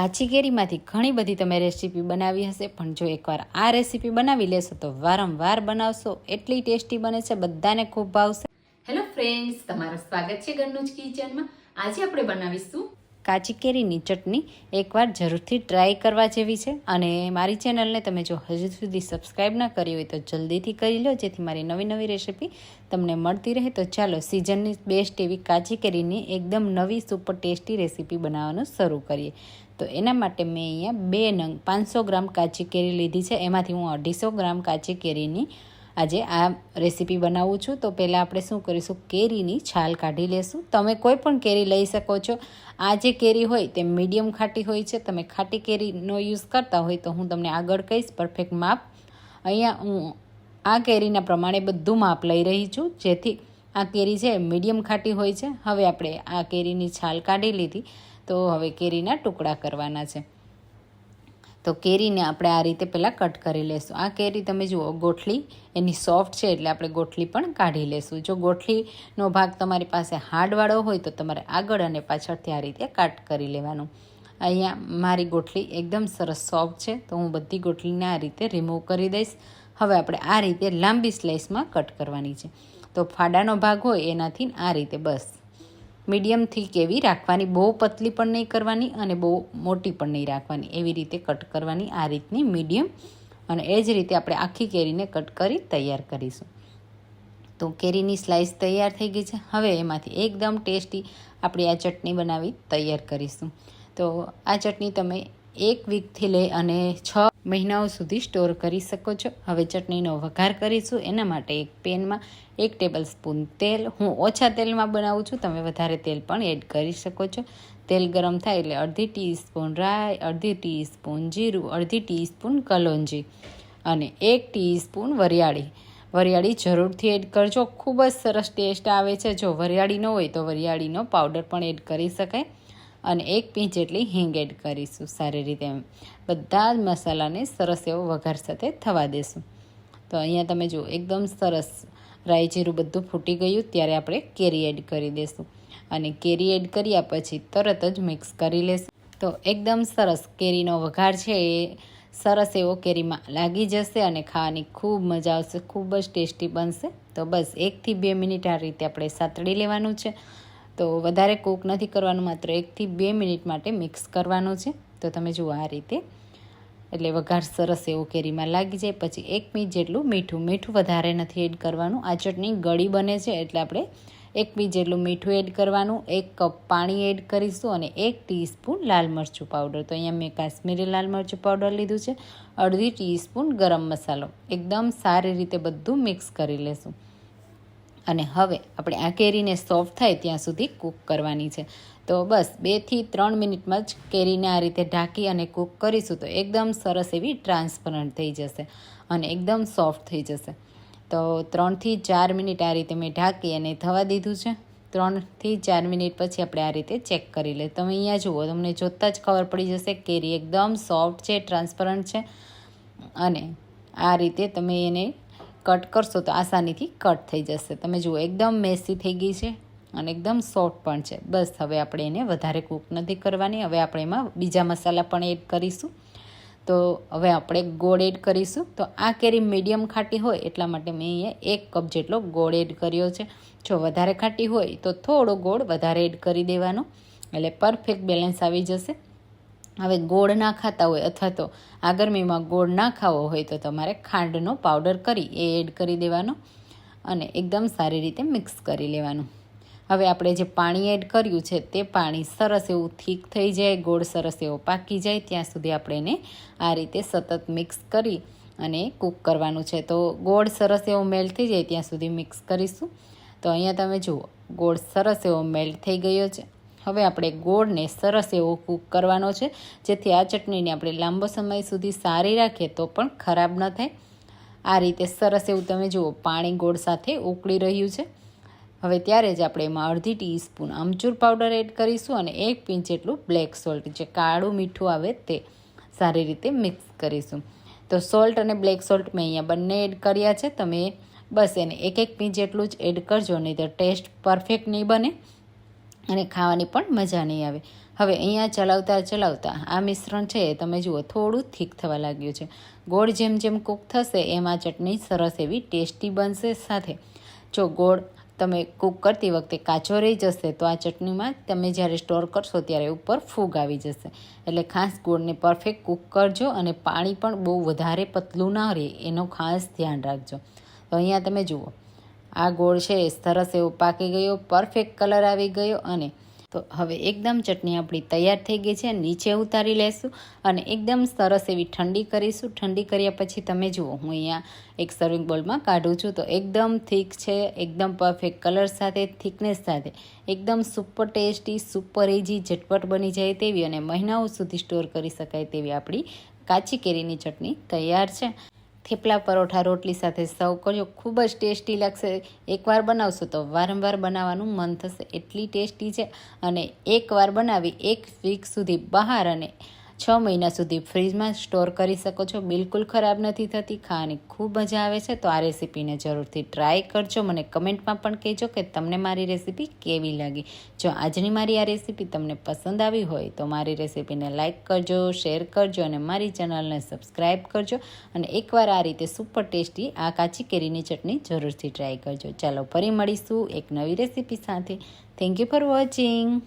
કાચી કેરીમાંથી ઘણી બધી તમે રેસીપી બનાવી હશે, પણ જો એકવાર આ રેસીપી બનાવી લેશો તો વારંવાર બનાવશો, એટલી ટેસ્ટી બને છે, બધાને ખૂબ ભાવશે. હેલો ફ્રેન્ડ્સ તમારું સ્વાગત છે ઘરનું કિચનમાં. આજે આપણે બનાવીશું કાચી કેરીની ચટણી એકવાર જરૂરથી ટ્રાય કરવા જેવી છે. અને મારી ચેનલને તમે જો હજુ સુધી સબસ્ક્રાઈબ ના કરી હોય તો જલ્દીથી કરી લો, જેથી મારી નવી નવી રેસીપી તમને મળતી રહે. તો ચાલો સિઝનની બેસ્ટ એવી કાચી કેરીની એકદમ નવી સુપર ટેસ્ટી રેસીપી બનાવવાનું શરૂ કરીએ. તો એના માટે મેં અહીંયા બે નંગ પાંચસો ગ્રામ કાચી કેરી લીધી છે. એમાંથી હું અઢીસો ગ્રામ કાચી કેરીની આજે આ રેસીપી બનાવું છું. તો પહેલાં આપણે શું કરીશું? કેરીની છાલ કાઢી લેશું. તમે કોઈ પણ કેરી લઈ શકો છો. આ જે કેરી હોય તે મીડિયમ ખાટી હોય છે. તમે ખાટી કેરીનો યુઝ કરતા હોય તો હું તમને આગળ કહીશ. પરફેક્ટ માપ. અહીંયા હું આ કેરીના પ્રમાણે બધું માપ લઈ રહી છું. જેથી આ કેરી છે મીડિયમ ખાટી હોય છે. હવે આપણે આ કેરીની છાલ કાઢી લીધી. તો હવે કેરીના ટુકડા કરવાના છે. તો કેરીને આપણે આ રીતે પહેલાં કટ કરી લેશું. આ કેરી તમે જુઓ, ગોઠલી, એની સોફ્ટ છે એટલે આપણે ગોઠલી પણ કાઢી લેશું. જો ગોઠલીનો ભાગ તમારી પાસે હાર્ડવાળો હોય તો તમારે આગળ અને પાછળથી આ રીતે કટ કરી લેવાનું. અહીંયા મારી ગોઠલી એકદમ સરસ સોફ્ટ છે, તો હું બધી ગોઠલીને આ રીતે રિમૂવ કરી દઈશ. હવે આપણે આ રીતે લાંબી સ્લાઇસમાં કટ કરવાની છે. તો ફાડાનો ભાગ હોય એનાથી આ રીતે બસ. મીડિયમથી કેવી રાખવાની, બહુ પતલી પણ નહીં કરવાની અને બહુ મોટી પણ નહીં રાખવાની. એવી રીતે કટ કરવાની આ રીતની મીડિયમ અને એ જ રીતે આપણે આખી કેરીને કટ કરી તૈયાર કરીશું. તો કેરીની સ્લાઇસ તૈયાર થઈ ગઈ છે. હવે એમાંથી એકદમ ટેસ્ટી આપણે આ ચટણી બનાવી તૈયાર કરીશું. તો આ ચટણી તમે એક વીકથી લઈ અને છ મહિનાઓ સુધી સ્ટોર કરી શકો છો. હવે ચટણીનો વઘાર કરીશું. એના માટે એક પેનમાં એક ટેબલ સ્પૂન તેલ. હું ઓછા તેલમાં બનાવું છું. તમે વધારે તેલ પણ એડ કરી શકો છો. તેલ ગરમ થાય એટલે અડધી ટીસ્પૂન રાઈ, અડધી ટીસ્પૂન જીરું, અડધી ટીસ્પૂન કલોંજી અને એક ટીસ્પૂન વરિયાળી. વરિયાળી જરૂરથી એડ કરજો. ખૂબ જ સરસ ટેસ્ટ આવે છે. જો વરિયાળી ન હોય તો વરિયાળીનો પાવડર પણ એડ કરી શકાય. અને એક પીંચ જેટલી હિંગ એડ કરીશું સારી રીતે. બધા જ મસાલાને સરસ એવો વઘાર સાથે થવા દેશું. તો અહીંયા તમે જુઓ, એકદમ સરસ રાઈ બધું ફૂટી ગયું, ત્યારે આપણે કેરી એડ કરી દઈશું અને કેરી એડ કર્યા પછી તરત જ મિક્સ કરી લેશું. તો એકદમ સરસ કેરીનો વઘાર છે, એ સરસ એવો કેરીમાં લાગી જશે અને ખાવાની ખૂબ મજા આવશે, ખૂબ જ ટેસ્ટી બનશે. તો બસ એકથી બે મિનિટ આ રીતે આપણે સાતડી લેવાનું છે. તો વધારે કૂક નથી કરવાનું, માત્ર એકથી બે મિનિટ માટે મિક્સ કરવાનું છે. તો તમે જુઓ આ રીતે. એટલે વઘાર સરસ એવો કેરીમાં લાગી જાય. પછી એક મીઠ જેટલું મીઠું મીઠું વધારે નથી એડ કરવાનું. આ ચટણી ગળી બને છે, એટલે આપણે એક મીઠ જેટલું મીઠું એડ કરવાનું, એક કપ પાણી એડ કરીશું અને એક ટીસ્પૂન લાલ મરચું પાવડર તો અહીંયા મેં કાશ્મીરી લાલ મરચું પાવડર લીધું છે. અડધી ટીસ્પૂન ગરમ મસાલો. એકદમ સારી રીતે બધું મિક્સ કરી લેશું. અને હવે આપણે આ કેરીને સોફ્ટ થાય ત્યાં સુધી કૂક કરવાની છે. તો બસ બેથી ત્રણ મિનિટમાં જ કેરીને આ રીતે ઢાંકી અને કૂક કરીશું તો એકદમ સરસ એવી ટ્રાન્સપરન્ટ થઈ જશે અને એકદમ સોફ્ટ થઈ જશે. તો ત્રણથી ચાર મિનિટ આ રીતે મેં ઢાંકી અને થવા દીધું છે. ત્રણથી ચાર મિનિટ પછી આપણે આ રીતે ચેક કરી લે તમે અહીંયા જુઓ, તમને જોતાં જ ખબર પડી જશે કેરી એકદમ સોફ્ટ છે, ટ્રાન્સપરન્ટ છે અને આ રીતે તમે એને કટ કરશો તો આસાનીથી કટ થઈ જશે. તમે જુઓ, એકદમ મેસી થઈ ગઈ છે અને એકદમ સોફ્ટ પણ છે. બસ, હવે આપણે એને વધારે કૂક નથી કરવાની. હવે આપણે એમાં બીજા મસાલા પણ એડ કરીશું. તો હવે આપણે ગોળ એડ કરીશું. તો આ કેરી મીડિયમ ખાટી હોય એટલા માટે મેં અહીંયા એક કપ જેટલો ગોળ એડ કર્યો છે. જો વધારે ખાટી હોય તો થોડો ગોળ વધારે એડ કરી દેવાનો. એટલે પરફેક્ટ બેલેન્સ આવી જશે. હવે ગોળ ના ખાતા હોય અથવા તો આ ગરમીમાં ગોળ ના ખાવો હોય તો તમારે ખાંડનો પાવડર કરી, એ એડ કરી દેવાનો અને એકદમ સારી રીતે મિક્સ કરી લેવાનું. હવે આપણે જે પાણી એડ કર્યું છે તે પાણી સરસ એવું થીક થઈ જાય, ગોળ સરસ એવો પાકી જાય, ત્યાં સુધી આપણે એને આ રીતે સતત મિક્સ કરી અને કૂક કરવાનું છે. તો ગોળ સરસ એવો મેલ્ટ થઈ જાય ત્યાં સુધી મિક્સ કરીશું. તો અહીંયા તમે જુઓ, ગોળ સરસ એવો મેલ્ટ થઈ ગયો છે. હવે આપણે ગોળને સરસ એવો કૂક કરવાનો છે. જેથી આ ચટણીને આપણે લાંબો સમય સુધી સારી રાખીએ તો પણ ખરાબ ન થાય. આ રીતે સરસ એવું તમે જુઓ, પાણી ગોળ સાથે ઉકળી રહ્યું છે. હવે ત્યારે જ આપણે એમાં અડધી ટીસ્પૂન આમચૂર પાવડર એડ કરીશું અને એક પિંચ જેટલું બ્લેક સોલ્ટ, જે કાળું મીઠું આવે તે સારી રીતે મિક્સ કરીશું. તો સોલ્ટ અને બ્લેક સોલ્ટ મેં અહીંયા બંને એડ કર્યા છે. તમે બસ એને એક એક પિંચ જેટલું જ એડ કરજો, નહીં તો ટેસ્ટ પરફેક્ટ નહીં બને. અને ખાવાની પણ મજા નહીં આવે. હવે અહીંયા ચલાવતા ચલાવતા આ મિશ્રણ છે તમે જુઓ, થોડું થીક થવા લાગ્યું છે. ગોળ જેમ જેમ કૂક થશે, એમાં ચટણી સરસ એવી ટેસ્ટી બનશે સાથે. જો ગોળ તમે કૂક કરતી વખતે કાચો રહી જશે, તો આ ચટણીમાં તમે જ્યારે સ્ટોર કરશો ત્યારે ઉપર ફૂગ આવી જશે. એટલે ખાસ ગોળને પરફેક્ટ કૂક કરજો અને પાણી પણ બહુ વધારે પતલું ના રહે, એનો ખાસ ધ્યાન રાખજો. તો અહીંયા તમે જુઓ આ ગોળ છે સરસ એવો પાકી ગયો પરફેક્ટ કલર આવી ગયો અને તો હવે એકદમ ચટણી આપણી તૈયાર થઈ ગઈ છે, નીચે ઉતારી લેશું અને એકદમ સરસ એવી ઠંડી કરીશું. ઠંડી કર્યા પછી તમે જુઓ, હું અહીંયા એક સર્વિંગ બોલમાં કાઢું છું. તો એકદમ થીક છે, એકદમ પરફેક્ટ કલર સાથે થિકનેસ સાથે. એકદમ સુપર ટેસ્ટી સુપર ઇઝી ઝટપટ બની જાય તેવી અને મહિનાઓ સુધી સ્ટોર કરી શકાય તેવી આપણી કાચી કેરીની ચટણી તૈયાર છે. થેપલા પરોઠા રોટલી સાથે સર્વ કરજો ખૂબ જ ટેસ્ટી લાગશે. એકવાર બનાવશો તો વારંવાર બનાવવાનું મન થશે. એટલી ટેસ્ટી છે. અને એકવાર બનાવી એક વીક સુધી બહાર અને છ મહિના સુધી ફ્રીજમાં સ્ટોર કરી શકો છો. બિલકુલ ખરાબ નથી થતી, ખાવાની ખૂબ મજા આવે છે. તો આ રેસીપીને જરૂરથી ટ્રાય કરજો. મને કમેન્ટમાં પણ કહેજો કે તમને મારી રેસીપી કેવી લાગી. જો આજની મારી આ રેસીપી તમને પસંદ આવી હોય, તો મારી રેસીપીને લાઇક કરજો, શેર કરજો અને મારી ચેનલને સબસ્ક્રાઈબ કરજો. અને એકવાર આ રીતે સુપર ટેસ્ટી આ કાચી કેરીની ચટણી જરૂરથી ટ્રાય કરજો. ચાલો, ફરી મળીશું એક નવી રેસીપી સાથે. Thank you for watching